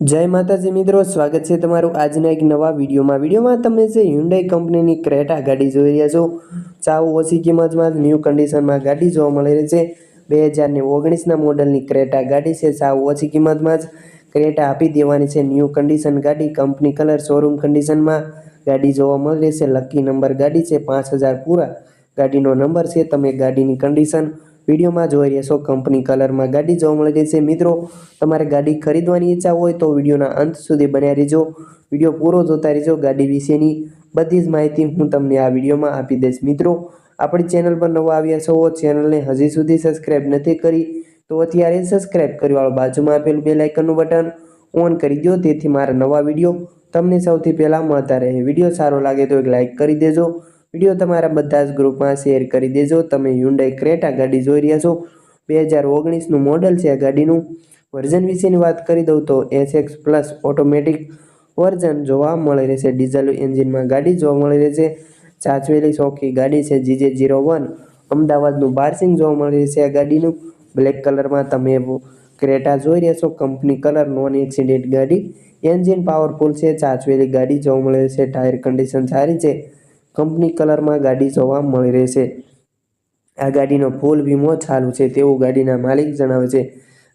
જય માતાજી મિત્રો, સ્વાગત છે તમારું આજના એક નવા વિડીયોમાં. વિડીયોમાં તમે જે હ્યુન્ડાઈ કંપનીની ક્રેટા ગાડી જોઈ રહ્યા છો સાવ ઓછી કિંમતમાં ન્યૂ કન્ડિશનમાં ગાડી જોવા મળી રહી છે. બે હજારને ઓગણીસના મોડલની ક્રેટા ગાડી છે સાવ ઓછી કિંમતમાં જ ક્રેટા આપી દેવાની છે. ન્યૂ કન્ડિશન ગાડી કંપની કલર શોરૂમ કન્ડિશનમાં ગાડી જોવા મળી રહેશે લકી નંબર ગાડી છે, પાંચ હજાર પૂરા ગાડીનો નંબર છે. તમે ગાડીની કન્ડિશન વિડીયોમાં જોઈ રહ્યા છો કંપની કલરમાં ગાડી જોવા મળી રહી છે. મિત્રો, તમારે ગાડી ખરીદવાની ઈચ્છા હોય તો વિડીયોના અંત સુધી બન્યા રહેજો. વીડિયો પૂરો જોતા રહેજો. ગાડી વિશેની બધી જ માહિતી હું તમને આ વિડીયોમાં આપી દઈશ. મિત્રો, આપણી ચેનલ પર નવા આવ્યા છો, ચેનલને હજી સુધી સબસ્ક્રાઈબ નથી કરી, તો અત્યારે સબસ્ક્રાઇબ કરી વાળો બાજુમાં આપેલું બે લાઇકનનું બટન ઓન કરી દો. તેથી મારા નવા વીડિયો તમને સૌથી પહેલાં મળતા રહે. વીડિયો સારો લાગે તો એક લાઇક કરી દેજો. વીડિયો તમારા બધા જ ગ્રુપમાં શેર કરી દેજો. તમે હ્યુન્ડાઈ ક્રેટા ગાડી જોઈ રહ્યા છો. બે હજાર ઓગણીસનું મોડલ છે આ ગાડીનું. વર્ઝન વિશેની વાત કરી દઉં તો S X plus automatic version જોવા મળી રહેશે. ડીઝલ એન્જિનમાં ગાડી જોવા મળી રહેશે. ચાચવેલી ચોખ્ખી ગાડી છે જીજે જીરો વન અમદાવાદનું બારસિંગ જોવા મળી રહેશે આ ગાડીનું. બ્લેક કલરમાં તમે ક્રેટા જોઈ રહ્યા છો. કંપની કલર નોન એક્સિડેન્ટ ગાડી. એન્જિન પાવરફુલ છે. ચાચવેલી ગાડી જોવા મળે છે ટાયર કન્ડિશન સારી છે. કંપની કલરમાં ગાડી જોવા મળી રહેશે આ ગાડીનો ફૂલ વીમો ચાલુ છે, તેવું ગાડીના માલિક જણાવે છે.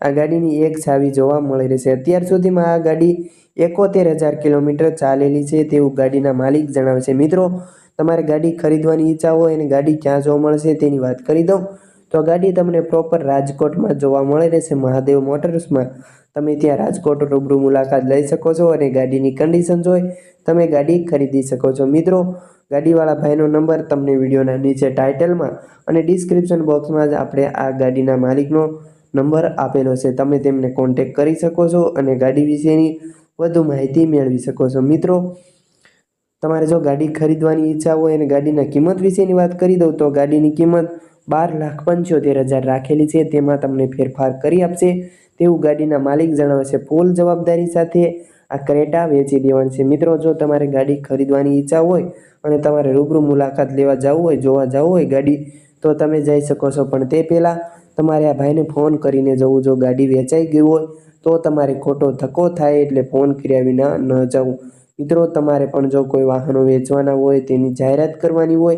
આ ગાડીની એક છાવી જોવા મળી રહેશે અત્યાર સુધીમાં આ ગાડી એકોતેર હજાર કિલોમીટર ચાલેલી છે, તેવું ગાડીના માલિક જણાવે છે. મિત્રો, તમારે ગાડી ખરીદવાની ઈચ્છા હોય અને ગાડી ક્યાં જોવા મળશે તેની વાત કરી દઉં. તો ગાડી તમને પ્રોપર રાજકોટમાં જોવા મળી રહેશે. મહાદેવ મોટર્સમાં તમે ત્યાં રાજકોટ રૂબરૂ મુલાકાત લઈ શકો છો અને ગાડીની કન્ડિશન જોઈ તમે ગાડી ખરીદી શકો છો. મિત્રો, ગાડીવાળા ભાઈનો નંબર તમને વિડીયોના નીચે ટાઇટલમાં અને ડિસ્ક્રિપ્શન બોક્સમાં જ આપણે આ ગાડીના માલિકનો નંબર આપેલો છે. તમે તેમને કોન્ટેક કરી શકો છો અને ગાડી વિશેની વધુ માહિતી મેળવી શકો છો. મિત્રો, તમારે જો ગાડી ખરીદવાની ઈચ્છા હોય અને ગાડીના કિંમત વિશેની વાત કરી દઉં તો ગાડીની કિંમત બાર લાખ પંચોતેર હજાર રાખેલી છે. તેમાં તમને ફેરફાર કરી આપશે. તેવું ગાડીના માલિક જણાવે છે ફૂલ જવાબદારી સાથે આ ક્રેટા વેચી દેવાની છે. મિત્રો, જો તમારે ગાડી ખરીદવાની ઈચ્છા હોય અને તમારે રૂબરૂ મુલાકાત લેવા જવું હોય, જોવા જવું હોય ગાડી, તો તમે જઈ શકો છો. પણ તે પહેલાં તમારે આ ભાઈને ફોન કરીને જવું. જો ગાડી વેચાઈ ગઈ હોય, તો તમારે ખોટો ધક્કો થાય એટલે ફોન કર્યા વિના ન જવું. મિત્રો, તમારે પણ જો કોઈ વાહનો વેચવાના હોય, તેની જાહેરાત કરવાની હોય